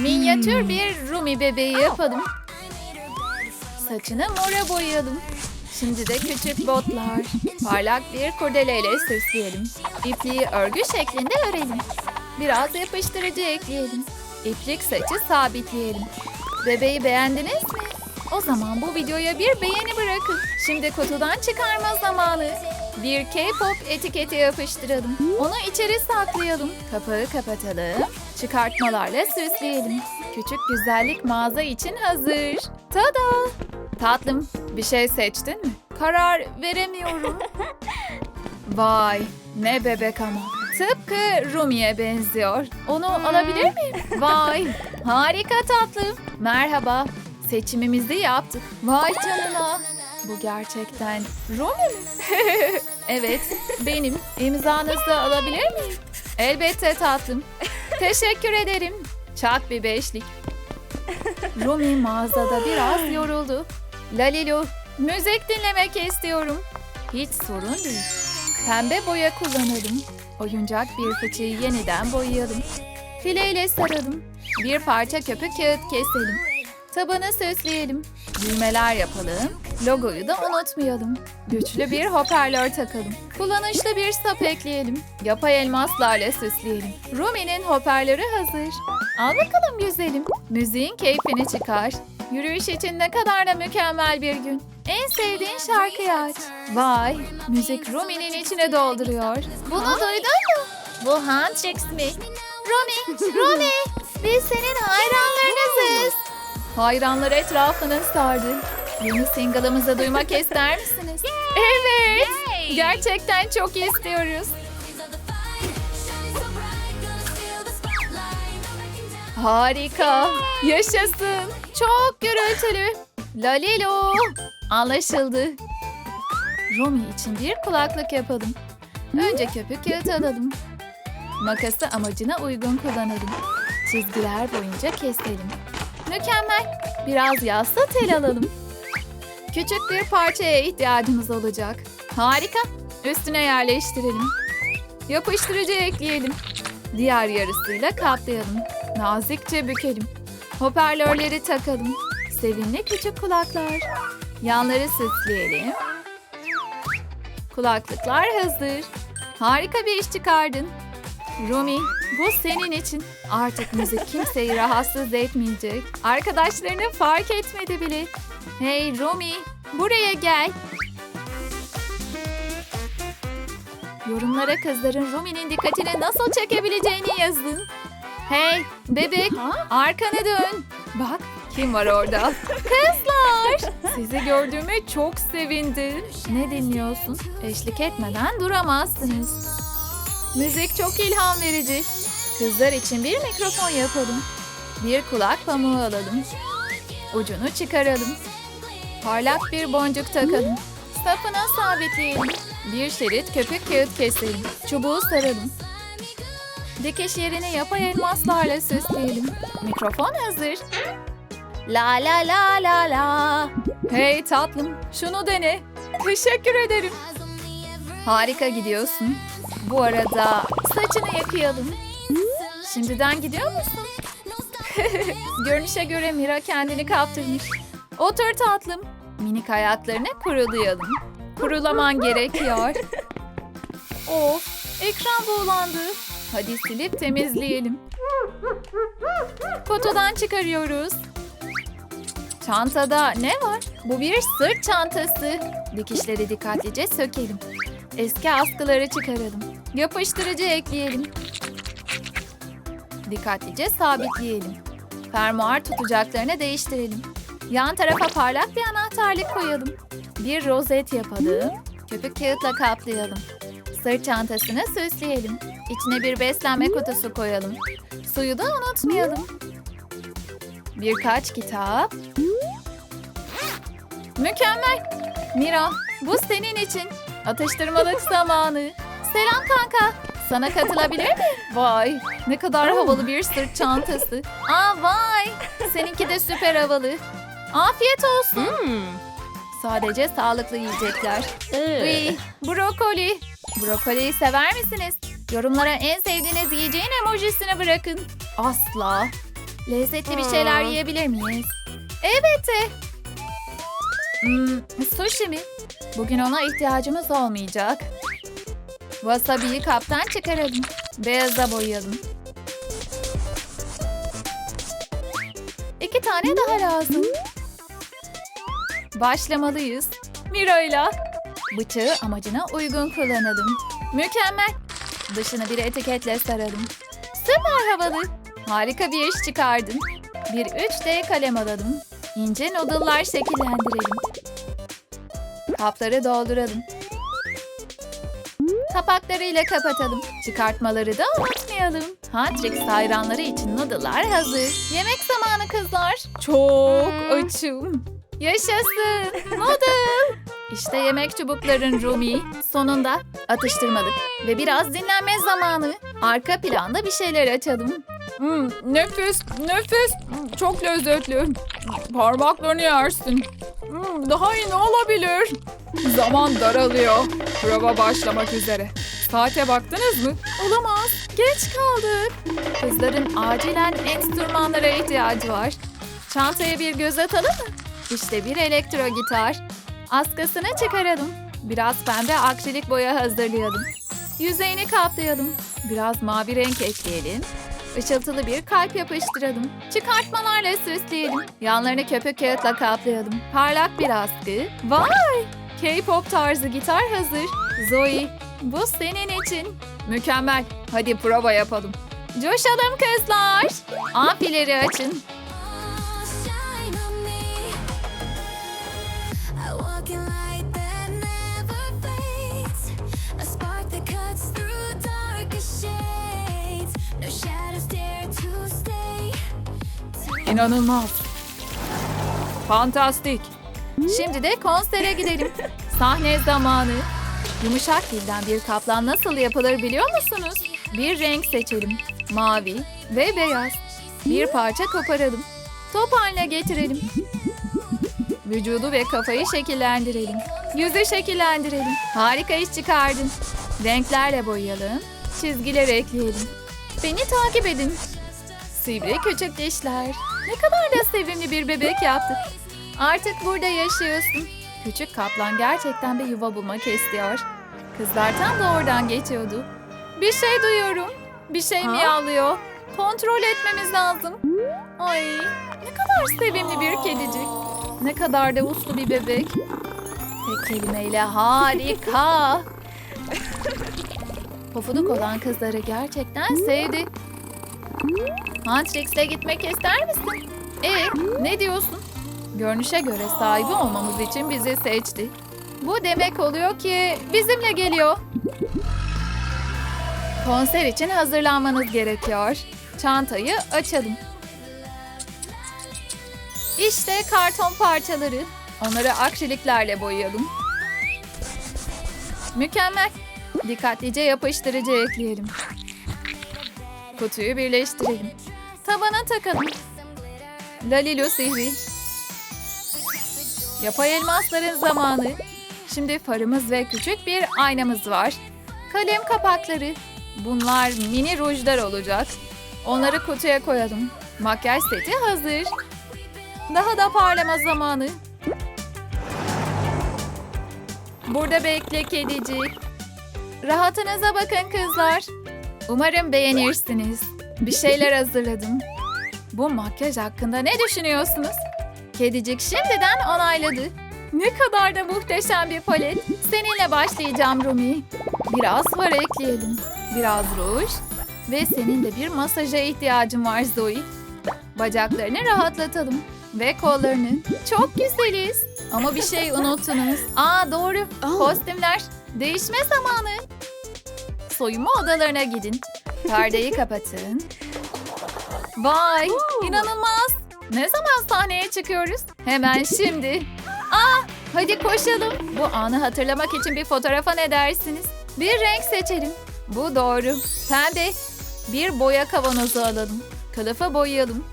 Minyatür bir Rumi bebeği yapalım. Saçını mora boyayalım. Şimdi de küçük botlar. Parlak bir kurdeleyle süsleyelim. İpliği örgü şeklinde örelim. Biraz yapıştırıcı ekleyelim. İplik saçı sabitleyelim. Bebeği beğendiniz mi? O zaman bu videoya bir beğeni bırakın. Şimdi kutudan çıkarma zamanı. Bir K-pop etiketi yapıştıralım. Onu içeri saklayalım. Kapağı kapatalım. Çıkartmalarla süsleyelim. Küçük güzellik mağaza için hazır. Tada! Tatlım, bir şey seçtin mi? Karar veremiyorum. Vay, ne bebek ama. Tıpkı Rumi'ye benziyor. Onu alabilir miyim? Vay, harika tatlım. Merhaba, seçimimizi yaptık. Vay canına. Bu gerçekten Rumi mi? evet, benim. İmzanızı alabilir miyim? Elbette tatlım. Teşekkür ederim. Çak bir beşlik. Rumi mağazada biraz yoruldu. Lalilu, müzik dinlemek istiyorum. Hiç sorun değil. Pembe boya kullanalım. Oyuncak bir fıçıyı yeniden boyayalım. Fileyle saralım. Bir parça köpük kağıt keselim. Tabanı süsleyelim. Düğmeler yapalım. Logoyu da unutmayalım. Güçlü bir hoparlör takalım. Kullanışlı bir sap ekleyelim. Yapay elmaslarla süsleyelim. Rumi'nin hoparlörü hazır. Al bakalım güzelim. Müziğin keyfini çıkar. Yürüyüş için ne kadar da mükemmel bir gün. En sevdiğin şarkıyı aç. Vay, müzik Rumi'nin içine dolduruyor. Bunu duydun mu? Bu Huntrix mi? Rumi, Rumi, biz senin hayranlarınızız. Hayranlar etrafını sardı. Yeni single'ımızı duymak ister misiniz? Evet, gerçekten çok istiyoruz. Harika. Yaşasın. Çok gürültülü. Lalilo. Anlaşıldı. Romy için bir kulaklık yapalım. Önce köpük kağıt alalım. Makası amacına uygun kullanalım. Çizgiler boyunca keselim. Mükemmel. Biraz yassı tel alalım. Küçük bir parçaya ihtiyacımız olacak. Harika. Üstüne yerleştirelim. Yapıştırıcı ekleyelim. Diğer yarısıyla kaplayalım. Nazikçe bükelim. Hoparlörleri takalım. Sevimli küçük kulaklar. Yanları süsleyelim. Kulaklıklar hazır. Harika bir iş çıkardın. Rumi, bu senin için. Artık müzik kimseyi rahatsız etmeyecek. Arkadaşlarını fark etmedi bile. Hey Rumi, buraya gel. Yorumlara kızların Rumi'nin dikkatini nasıl çekebileceğini yazın. Hey bebek arkanı dön. Bak kim var orada? Kızlar. Sizi gördüğüme çok sevindim. Ne dinliyorsun? Eşlik etmeden duramazsınız. Müzik çok ilham verici. Kızlar için bir mikrofon yapalım. Bir kulak pamuğu alalım. Ucunu çıkaralım. Parlak bir boncuk takalım. Sapına sabitleyelim. Bir şerit köpük kağıt keselim. Çubuğu saralım. Dikiş yerini yapay elmaslarla süsleyelim. Mikrofon hazır. La la la la la. Hey tatlım, şunu dene. Teşekkür ederim. Harika gidiyorsun. Bu arada saçını yıkayalım. Şimdiden gidiyor musun? Görünüşe göre Mira kendini kaptırmış. Otur tatlım. Minik ayaklarını kurulayalım. Kurulaman gerekiyor. Of, ekran buğulandı. Hadi silip temizleyelim. Kutudan çıkarıyoruz. Çantada ne var? Bu bir sırt çantası. Dikişleri dikkatlice sökelim. Eski askıları çıkaralım. Yapıştırıcı ekleyelim. Dikkatlice sabitleyelim. Fermuar tutacaklarını değiştirelim. Yan tarafa parlak bir anahtarlık koyalım. Bir rozet yapalım. Köpük kağıtla kaplayalım. Sırt çantasını süsleyelim. İçine bir beslenme kutusu koyalım. Suyu da unutmayalım. Birkaç kitap. Mükemmel. Mira, bu senin için. Atıştırmalık zamanı. Selam kanka. Sana katılabilir mi? Vay, ne kadar havalı bir sırt çantası. Aa vay, seninki de süper havalı. Afiyet olsun. Sadece sağlıklı yiyecekler. Uy, brokoli. Brokoliyi sever misiniz? Yorumlara en sevdiğiniz yiyeceğin emojisini bırakın. Asla. Lezzetli bir şeyler yiyebilir miyiz? Evet. Hmm, sushi mi? Bugün ona ihtiyacımız olmayacak. Wasabi'yi kaptan çıkaralım. Beyaza boyayalım. İki tane daha lazım. Başlamalıyız. Mira'yla. Bıçağı amacına uygun kullanalım. Mükemmel. Dışını bir etiketle saralım. Süper havalı. Harika bir iş çıkardın. Bir 3D kalem alalım. İnce noodle'lar şekillendirelim. Kapları dolduralım. Kapaklarıyla kapatalım. Çıkartmaları da unutmayalım. Hatrix hayranları için noodle'lar hazır. Yemek zamanı kızlar. Çok açım. Yaşasın. Noodle. İşte yemek çubukların Rumi. Sonunda atıştırmalık ve biraz dinlenme zamanı. Arka planda bir şeyler açalım. Hmm, nefis, nefis. Hmm, Çok lezzetli. Parmaklarını yersin. Hmm, daha iyi ne olabilir? Zaman daralıyor. Prova başlamak üzere. Saate baktınız mı? Olamaz. Geç kaldık. Kızların acilen enstrümanlara ihtiyacı var. Çantaya bir göz atalım mı? İşte bir elektro gitar. Askısını çıkaralım. Biraz pembe akrilik boya hazırlayalım. Yüzeyini kaplayalım. Biraz mavi renk ekleyelim. Işıltılı bir kalp yapıştıralım. Çıkartmalarla süsleyelim. Yanlarını köpük kağıtla kaplayalım. Parlak bir askı. Vay! K-pop tarzı gitar hazır. Zoe, bu senin için. Mükemmel. Hadi prova yapalım. Coşalım kızlar. Amfileri açın. İnanılmaz. Fantastik. Şimdi de konsere gidelim. Sahne zamanı. Yumuşak dilden bir kaplan nasıl yapılır biliyor musunuz? Bir renk seçelim. Mavi ve beyaz. Bir parça koparalım. Top haline getirelim. Vücudu ve kafayı şekillendirelim. Yüzü şekillendirelim. Harika iş çıkardın. Renklerle boyayalım. Çizgiler ekleyelim. Beni takip edin. Sivri küçük dişler. Ne kadar da sevimli bir bebek yaptık. Artık burada yaşıyorsun. Küçük kaplan gerçekten bir yuva bulmak istiyor. Kızlar tam da oradan geçiyordu. Bir şey duyuyorum. Bir şey miyavlıyor. Kontrol etmemiz lazım. Ay ne kadar sevimli bir kedicik. Ne kadar da uslu bir bebek. Tek kelimeyle harika. Pofuduk olan kızları gerçekten sevdi. Huntrix'e gitmek ister misin? E, ne diyorsun? Görünüşe göre sahibi olmamız için bizi seçti. Bu demek oluyor ki bizimle geliyor. Konser için hazırlanmanız gerekiyor. Çantayı açalım. İşte karton parçaları. Onları akriliklerle boyayalım. Mükemmel. Dikkatlice yapıştırıcı ekleyelim. Kutuyu birleştirelim. Tabana takalım. Lalilu sihri. Yapay elmasların zamanı. Şimdi farımız ve küçük bir aynamız var. Kalem kapakları. Bunlar mini rujlar olacak. Onları kutuya koyalım. Makyaj seti hazır. Daha da parlama zamanı. Burada bekle kedicik. Rahatınıza bakın kızlar. Umarım beğenirsiniz. Bir şeyler hazırladım. Bu makyaj hakkında ne düşünüyorsunuz? Kedicik şimdiden onayladı. Ne kadar da muhteşem bir palet. Seninle başlayacağım Rumi. Biraz far ekleyelim. Biraz ruj. Ve senin de bir masaja ihtiyacın var Zoe. Bacaklarını rahatlatalım. Ve kollarını. Çok güzeliz. Ama bir şey unuttunuz. Aa doğru. Kostümler. Değişme zamanı. Soyunma odalarına gidin. Perdeyi kapatın. Vay inanılmaz. Ne zaman sahneye çıkıyoruz? Hemen şimdi. Aa hadi koşalım. Bu anı hatırlamak için bir fotoğrafa ne dersiniz? Bir renk seçelim. Bu doğru. Pembe. Bir boya kavanozu alalım. Kılıfa boyayalım.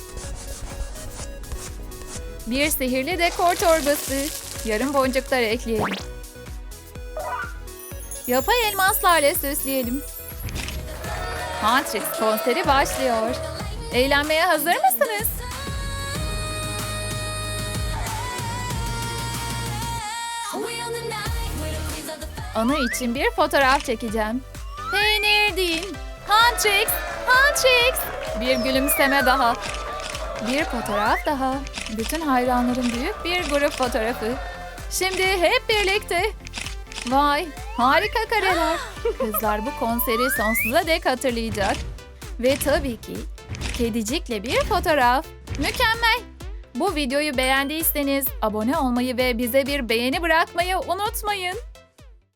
Bir sihirli dekor torbası. Yarım boncuklar ekleyelim. Yapay elmaslarla süsleyelim. Huntrix konseri başlıyor. Eğlenmeye hazır mısınız? Onun için bir fotoğraf çekeceğim. Peynir değil. Huntrix, Huntrix. Bir gülümseme daha. Bir fotoğraf daha. Bütün hayranların büyük bir grup fotoğrafı. Şimdi hep birlikte. Vay, harika kareler. Kızlar bu konseri sonsuza dek hatırlayacak. Ve tabii ki kedicikle bir fotoğraf. Mükemmel. Bu videoyu beğendiyseniz abone olmayı ve bize bir beğeni bırakmayı unutmayın.